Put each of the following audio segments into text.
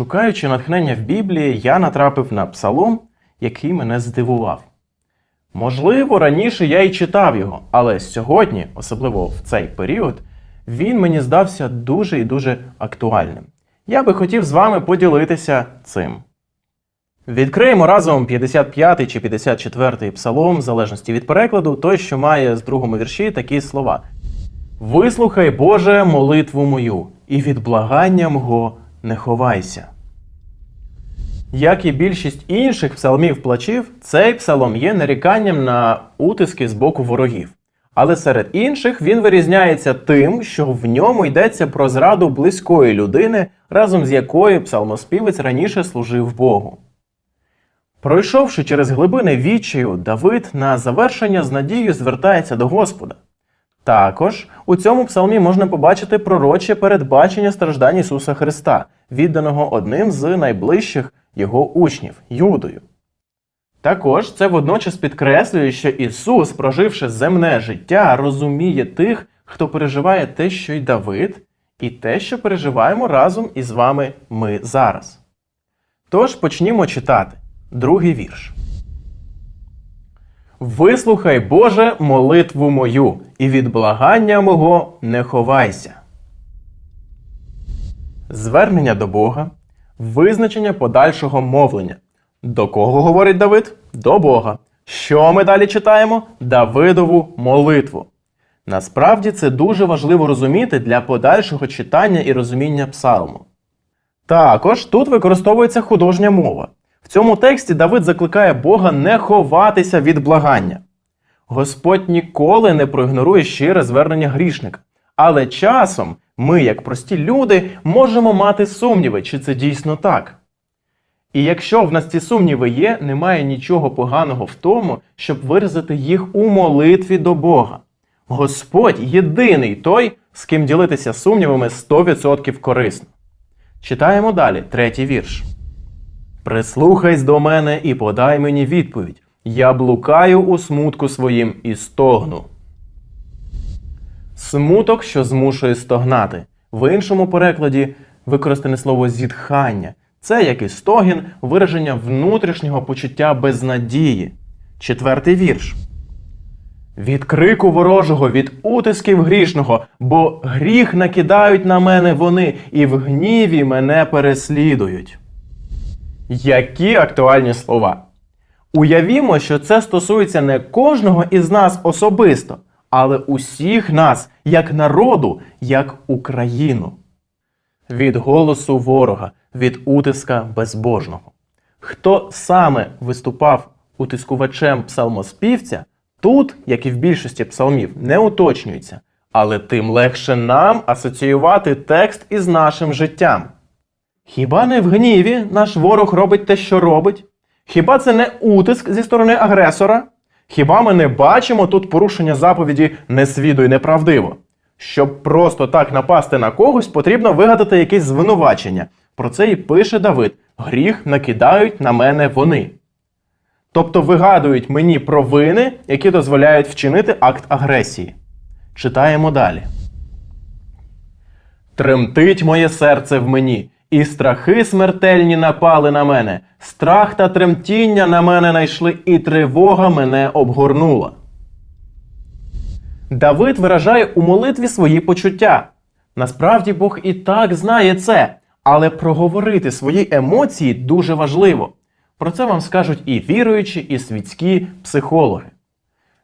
Шукаючи натхнення в Біблії, я натрапив на псалом, який мене здивував. Можливо, раніше я і читав його, але сьогодні, особливо в цей період, він мені здався дуже і дуже актуальним. Я би хотів з вами поділитися цим. Відкриємо разом 55 чи 54 псалом, в залежності від перекладу, той, що має з другому вірші такі слова: Вислухай, Боже, молитву мою, і від благання мого не ховайся. Як і більшість інших псалмів плачів, цей псалом є наріканням на утиски з боку ворогів. Але серед інших він вирізняється тим, що в ньому йдеться про зраду близької людини, разом з якою псалмоспівець раніше служив Богу. Пройшовши через глибини відчаю, Давид на завершення з надією звертається до Господа. Також у цьому псалмі можна побачити пророче передбачення страждань Ісуса Христа, відданого одним з найближчих його учнів Юдою. Також це водночас підкреслює, що Ісус, проживши земне життя, розуміє тих, хто переживає те, що й Давид, і те, що переживаємо разом із вами ми зараз. Тож почнімо читати другий вірш. Вислухай, Боже, молитву мою, і від благання мого не ховайся. Звернення до Бога, визначення подальшого мовлення. До кого говорить Давид? До Бога. Що ми далі читаємо? Давидову молитву. Насправді це дуже важливо розуміти для подальшого читання і розуміння псалму. Також тут використовується художня мова. В цьому тексті Давид закликає Бога не ховатися від благання. Господь ніколи не проігнорує щире звернення грішника. Але часом ми, як прості люди, можемо мати сумніви, чи це дійсно так. І якщо в нас ці сумніви є, немає нічого поганого в тому, щоб виразити їх у молитві до Бога. Господь єдиний той, з ким ділитися сумнівами 100% корисно. Читаємо далі, третій вірш. Прислухайся до мене і подай мені відповідь. Я блукаю у смутку своїм і стогну. Смуток, що змушує стогнати. В іншому перекладі використане слово зітхання. Це як і стогін, вираження внутрішнього почуття безнадії. Четвертий вірш. Від крику ворожого, від утисків грішного, бо гріх накидають на мене вони, і в гніві мене переслідують. Які актуальні слова. Уявімо, що це стосується не кожного із нас особисто, але усіх нас, як народу, як Україну. Від голосу ворога, від утиска безбожного. Хто саме виступав утискувачем псалмоспівця, тут, як і в більшості псалмів, не уточнюється, але тим легше нам асоціювати текст із нашим життям. Хіба не в гніві наш ворог робить те, що робить? Хіба це не утиск зі сторони агресора? Хіба ми не бачимо тут порушення заповіді не свідуй неправдиво? Щоб просто так напасти на когось, потрібно вигадати якесь звинувачення. Про це і пише Давид: гріх накидають на мене вони. Тобто вигадують мені провини, які дозволяють вчинити акт агресії. Читаємо далі. Тремтить моє серце в мені, і страхи смертельні напали на мене. Страх та тремтіння на мене найшли, і тривога мене обгорнула. Давид виражає у молитві свої почуття. Насправді Бог і так знає це, але проговорити свої емоції дуже важливо. Про це вам скажуть і віруючі, і світські психологи.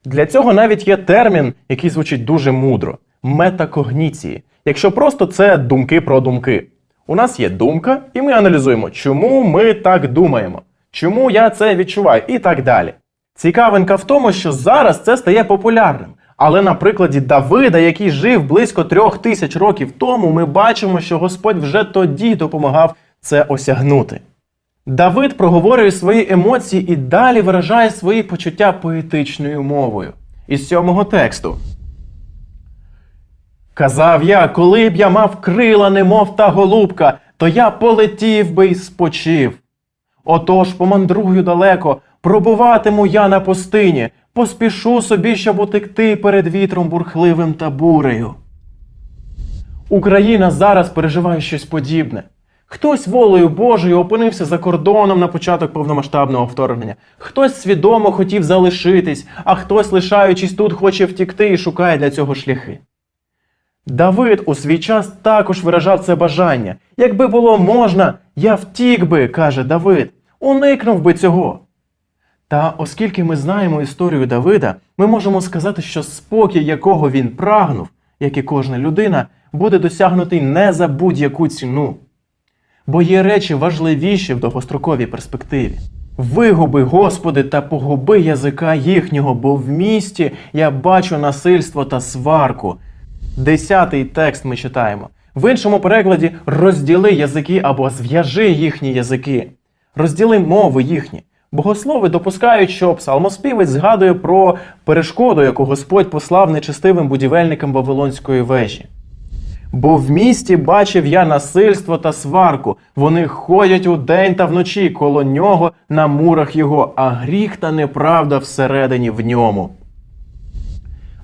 Для цього навіть є термін, який звучить дуже мудро метакогніції. Якщо просто це думки про думки. У нас є думка, і ми аналізуємо, чому ми так думаємо, чому я це відчуваю, і так далі. Цікавинка в тому, що зараз це стає популярним. Але на прикладі Давида, який жив близько трьох тисяч років тому, ми бачимо, що Господь вже тоді допомагав це осягнути. Давид проговорює свої емоції і далі виражає свої почуття поетичною мовою. Із сьомого тексту. Казав я, коли б я мав крила, немов та голубка, то я полетів би й спочив. Отож помандрую далеко, пробуватиму я на пустині, поспішу собі, щоб утекти перед вітром бурхливим та бурею. Україна зараз переживає щось подібне. Хтось волею Божою опинився за кордоном на початок повномасштабного вторгнення, хтось свідомо хотів залишитись, а хтось, лишаючись тут, хоче втікти і шукає для цього шляхи. Давид у свій час також виражав це бажання. Якби було можна, я втік би, каже Давид, уникнув би цього. Та оскільки ми знаємо історію Давида, ми можемо сказати, що спокій, якого він прагнув, як і кожна людина, буде досягнутий не за будь-яку ціну. Бо є речі важливіші в довгостроковій перспективі. Вигуби, Господи, та погуби язика їхнього, бо в місті я бачу насильство та сварку. Десятий текст ми читаємо. В іншому перекладі розділи язики або зв'яжи їхні язики, розділи мови їхні. Богослови допускають, що псалмоспівець згадує про перешкоду, яку Господь послав нечестивим будівельникам Вавилонської вежі. Бо в місті бачив я насильство та сварку. Вони ходять удень та вночі коло нього на мурах його, а гріх та неправда всередині в ньому.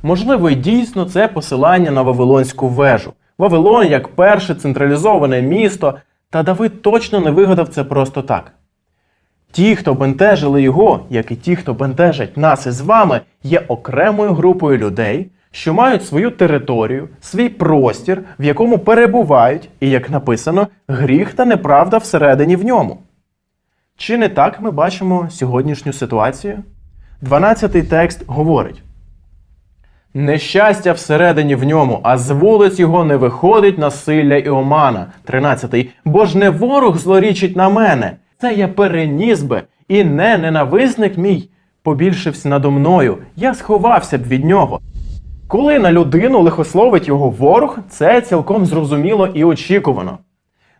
Можливо, і дійсно це посилання на Вавилонську вежу. Вавилон як перше централізоване місто, та Давид точно не вигадав це просто так. Ті, хто бентежили його, як і ті, хто бентежать нас із вами, є окремою групою людей, що мають свою територію, свій простір, в якому перебувають, і, як написано, гріх та неправда всередині в ньому. Чи не так ми бачимо сьогоднішню ситуацію? 12 текст говорить: Нещастя всередині в ньому, а з вулиць його не виходить насилля і омана. 13. Бо ж не ворог злорічить на мене, це я переніс би, і не ненависник мій побільшився надо мною, я сховався б від нього. Коли на людину лихословить його ворог, це цілком зрозуміло і очікувано.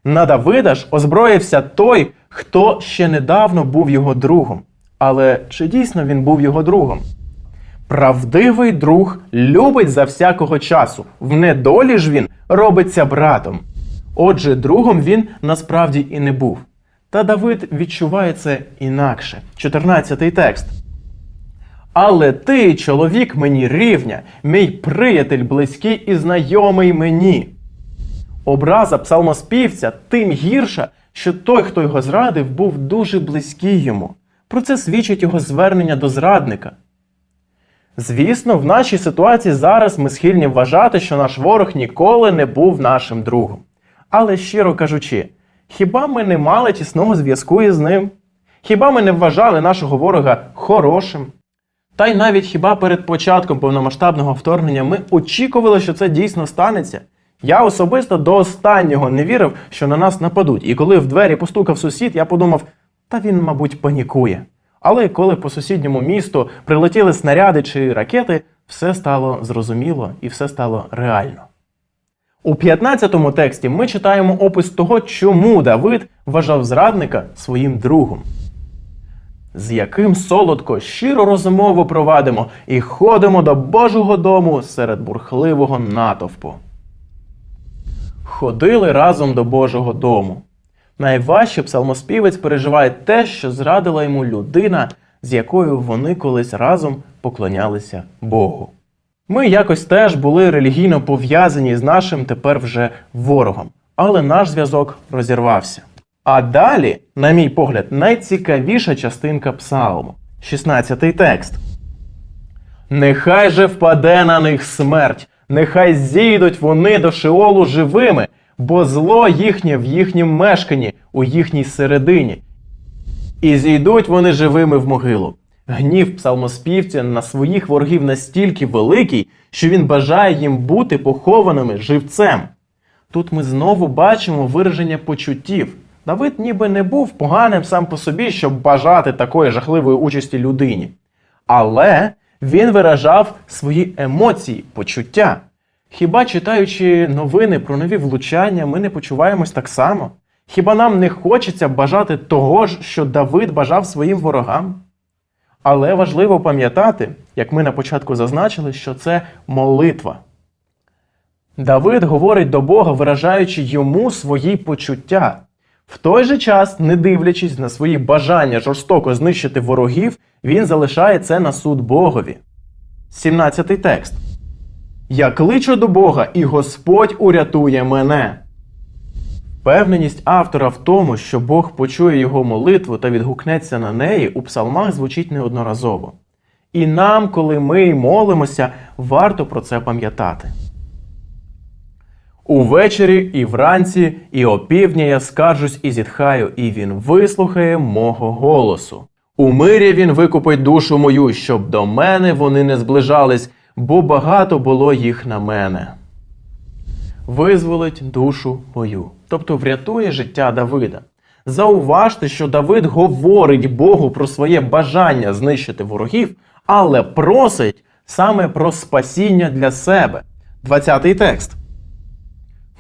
На Давида ж озброївся той, хто ще недавно був його другом. Але чи дійсно він був його другом? Правдивий друг любить за всякого часу. В недолі ж він робиться братом. Отже, другом він насправді і не був. Та Давид відчуває це інакше. 14 текст. Але ти, чоловік мені рівня, мій приятель близький і знайомий мені. Образа псалмоспівця тим гірша, що той, хто його зрадив, був дуже близький йому. Про це свідчить його звернення до зрадника. Звісно, в нашій ситуації зараз ми схильні вважати, що наш ворог ніколи не був нашим другом. Але щиро кажучи, хіба ми не мали тісного зв'язку із ним? Хіба ми не вважали нашого ворога хорошим? Та й навіть хіба перед початком повномасштабного вторгнення ми очікували, що це дійсно станеться? Я особисто до останнього не вірив, що на нас нападуть. І коли в двері постукав сусід, я подумав, та він, мабуть, панікує. Але коли по сусідньому місту прилетіли снаряди чи ракети, все стало зрозуміло і все стало реально. У 15 тексті ми читаємо опис того, чому Давид вважав зрадника своїм другом. З яким солодко щиро розмову провадимо і ходимо до Божого дому серед бурхливого натовпу. Ходили разом до Божого дому. Найважче псалмоспівець переживає те, що зрадила йому людина, з якою вони колись разом поклонялися Богу. Ми якось теж були релігійно пов'язані з нашим тепер вже ворогом, але наш зв'язок розірвався. А далі, на мій погляд, найцікавіша частинка псалму 16 текст. Нехай же впаде на них смерть, нехай зійдуть вони до Шеолу живими, бо зло їхнє в їхнім мешканні, у їхній середині. І зійдуть вони живими в могилу. Гнів псалмоспівця на своїх ворогів настільки великий, що він бажає їм бути похованими живцем. Тут ми знову бачимо вираження почуттів. Давид ніби не був поганим сам по собі, щоб бажати такої жахливої участі людині. Але він виражав свої емоції, почуття. Хіба читаючи новини про нові влучання, ми не почуваємось так само? Хіба нам не хочеться бажати того ж, що Давид бажав своїм ворогам? Але важливо пам'ятати, як ми на початку зазначили, що це молитва. Давид говорить до Бога, виражаючи йому свої почуття. В той же час, не дивлячись на свої бажання жорстоко знищити ворогів, він залишає це на суд Богові. 17 текст. Я кличу до Бога, і Господь урятує мене. Впевненість автора в тому, що Бог почує його молитву та відгукнеться на неї, у псалмах звучить неодноразово. І нам, коли ми молимося, варто про це пам'ятати. Увечері і вранці, і опівдня я скаржусь і зітхаю, і він вислухає мого голосу. У мирі він викупить душу мою, щоб до мене вони не зближались, бо багато було їх на мене. Визволить душу мою, тобто врятує життя Давида. Зауважте, що Давид говорить Богу про своє бажання знищити ворогів, але просить саме про спасіння для себе. 20-й текст.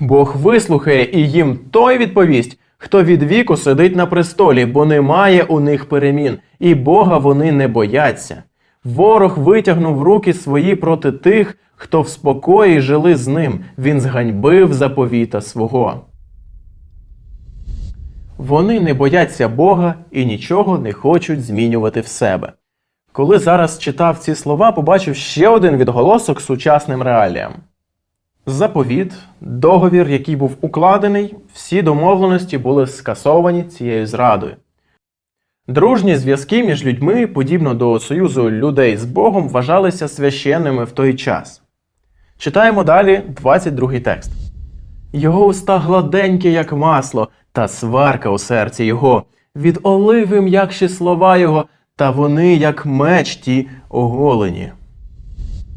Бог вислухає і їм той відповість, хто від віку сидить на престолі, бо немає у них перемін, і Бога вони не бояться. Ворог витягнув руки свої проти тих, хто в спокої жили з ним. Він зганьбив заповіта свого. Вони не бояться Бога і нічого не хочуть змінювати в себе. Коли зараз читав ці слова, побачив ще один відголосок сучасним реаліям. Заповіт, договір, який був укладений, всі домовленості були скасовані цією зрадою. Дружні зв'язки між людьми, подібно до союзу людей з Богом, вважалися священними в той час. Читаємо далі 22 текст. Його уста гладенькі, як масло, та сварка у серці його, від оливи м'якші слова його, та вони, як меч ті оголені.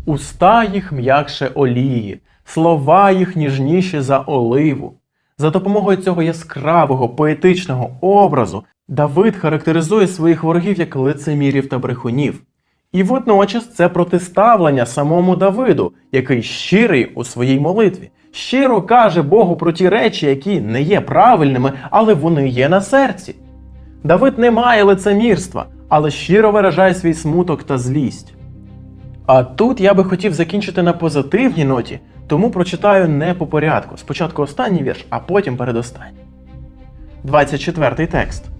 Уста їх м'якше олії, слова їх ніжніші за оливу. За допомогою цього яскравого поетичного образу Давид характеризує своїх ворогів як лицемірів та брехунів. І водночас це протиставлення самому Давиду, який щирий у своїй молитві, щиро каже Богу про ті речі, які не є правильними, але вони є на серці. Давид не має лицемірства, але щиро виражає свій смуток та злість. А тут я би хотів закінчити на позитивній ноті, тому прочитаю не по порядку. Спочатку останній вірш, а потім передостанній. 24 текст.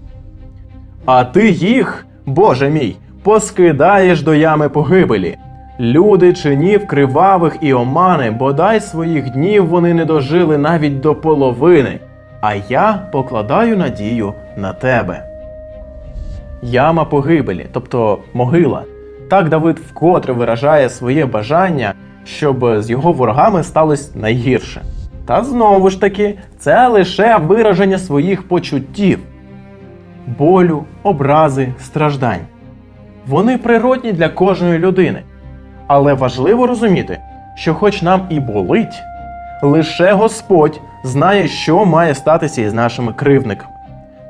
А ти їх, Боже мій, поскидаєш до ями погибелі. Люди чинів кривавих і омани, бодай своїх днів вони не дожили навіть до половини, а я покладаю надію на тебе. Яма погибелі, тобто могила. Так Давид вкотре виражає своє бажання, щоб з його ворогами сталося найгірше. Та знову ж таки, це лише вираження своїх почуттів, болю, образи, страждань. Вони природні для кожної людини. Але важливо розуміти, що, хоч нам і болить, лише Господь знає, що має статися із нашими кривдниками.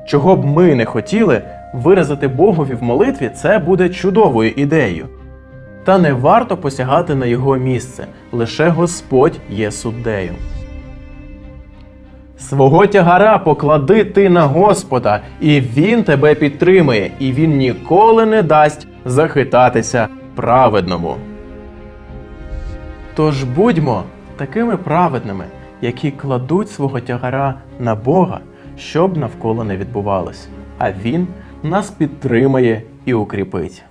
Чого б ми не хотіли, виразити Богові в молитві це буде чудовою ідеєю. Та не варто посягати на його місце, лише Господь є суддею. Свого тягара поклади ти на Господа, і Він тебе підтримує, і Він ніколи не дасть захитатися праведному. Тож будьмо такими праведними, які кладуть свого тягара на Бога, щоб навколо не відбувалось, а Він нас підтримає і укріпить.